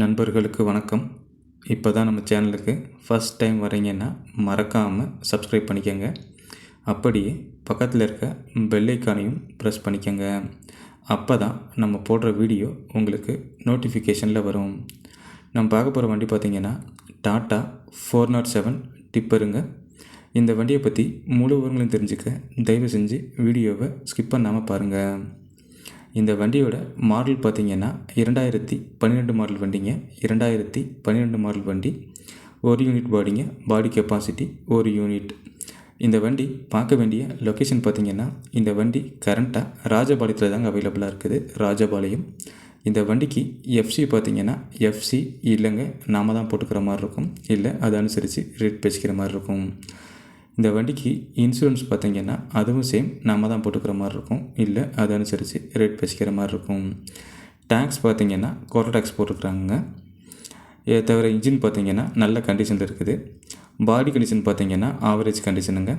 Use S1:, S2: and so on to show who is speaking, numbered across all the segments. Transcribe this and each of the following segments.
S1: நண்பர்களுக்கு வணக்கம். இப்போ தான் நம்ம சேனலுக்கு ஃபஸ்ட் டைம் வரீங்கன்னா மறக்காமல் சப்ஸ்கிரைப் பண்ணிக்கோங்க. அப்படியே பக்கத்தில் இருக்க பெல்லைக்கானையும் ப்ரெஸ் பண்ணிக்கோங்க. அப்போ தான் நம்ம போடுற வீடியோ உங்களுக்கு நோட்டிஃபிகேஷனில் வரும். நம்ம பார்க்க போகிற வண்டி பார்த்திங்கன்னா Tata four not oh seven டிப்பருங்க. இந்த வண்டியை பற்றி முழு விவரங்களையும் தெரிஞ்சுக்க தயவு செஞ்சு வீடியோவை ஸ்கிப் பண்ணாமல் பாருங்கள் இந்த வண்டியோட மாடல் பார்த்தீங்கன்னா இரண்டாயிரத்தி பன்னிரெண்டு மாடல் வண்டிங்க. இரண்டாயிரத்தி பன்னிரெண்டு மாடல் வண்டி. ஒரு யூனிட் பாடிங்க பாடி கெப்பாசிட்டி ஒரு யூனிட் இந்த வண்டி பார்க்க வேண்டிய லொக்கேஷன் பார்த்தீங்கன்னா இந்த வண்டி கரண்ட்டாக ராஜபாளையத்தில் தாங்க அவைலபிளாக இருக்குது. ராஜபாளையம். இந்த வண்டிக்கு எஃப்சி பார்த்தீங்கன்னா எஃப்சி இல்லைங்க நாம தான் போட்டுக்கிற மாதிரி இருக்கும். இல்லை அதை அனுசரித்து ரேட் பேசிக்கிற மாதிரி இருக்கும். இந்த வண்டிக்கு இன்சூரன்ஸ் பார்த்தீங்கன்னா அதுவும் சேம் நம்ம தான் போட்டுக்கிற மாதிரி இருக்கும். இல்லை அது அனுசரித்து ரேட் பேசிக்கிற மாதிரி இருக்கும். டேக்ஸ் பார்த்தீங்கன்னா குவார்டர் டேக்ஸ் போட்டுருக்குறாங்க இதை தவிர இன்ஜின் பார்த்தீங்கன்னா நல்ல கண்டிஷனில் இருக்குது. பாடி கண்டிஷன் பார்த்தீங்கன்னா ஆவரேஜ் கண்டிஷனுங்க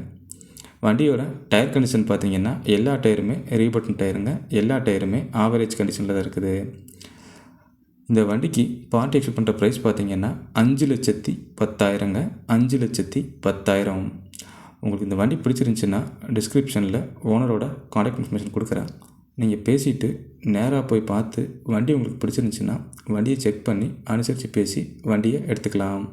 S1: வண்டியோட டயர் கண்டிஷன் பார்த்தீங்கன்னா எல்லா டயருமே ரீபட்டன் டயருங்க எல்லா டயருமே ஆவரேஜ் கண்டிஷனில் தான் இருக்குது. இந்த வண்டிக்கு பார்ட்டி எக்ஸ்ட் பண்ணுற ப்ரைஸ் பார்த்தீங்கன்னா அஞ்சு லட்சத்தி பத்தாயிரங்க. அஞ்சு லட்சத்தி பத்தாயிரம். உங்களுக்கு இந்த வண்டி பிடிச்சிருந்துச்சின்னா டிஸ்கிரிப்ஷனில் ஓனரோட காண்டாக்ட் இன்ஃபர்மேஷன் கொடுக்குறேன். நீங்கள் பேசிவிட்டு நேராக போய் பார்த்து வண்டி உங்களுக்கு பிடிச்சிருந்துச்சின்னா வண்டியை செக் பண்ணி அனுசரித்து பேசி வண்டியை எடுத்துக்கலாம்.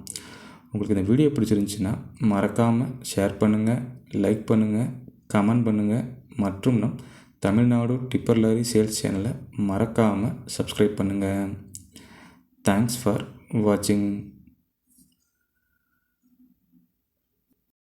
S1: உங்களுக்கு இந்த வீடியோ பிடிச்சிருந்துச்சின்னா மறக்காமல் ஷேர் பண்ணுங்கள் லைக் பண்ணுங்கள் கமெண்ட் பண்ணுங்கள் மற்றும் நம் தமிழ்நாடு டிப்பர் லாரி சேல்ஸ் சேனலை மறக்காமல் சப்ஸ்கிரைப் பண்ணுங்கள் தேங்க்ஸ் ஃபார் வாட்சிங்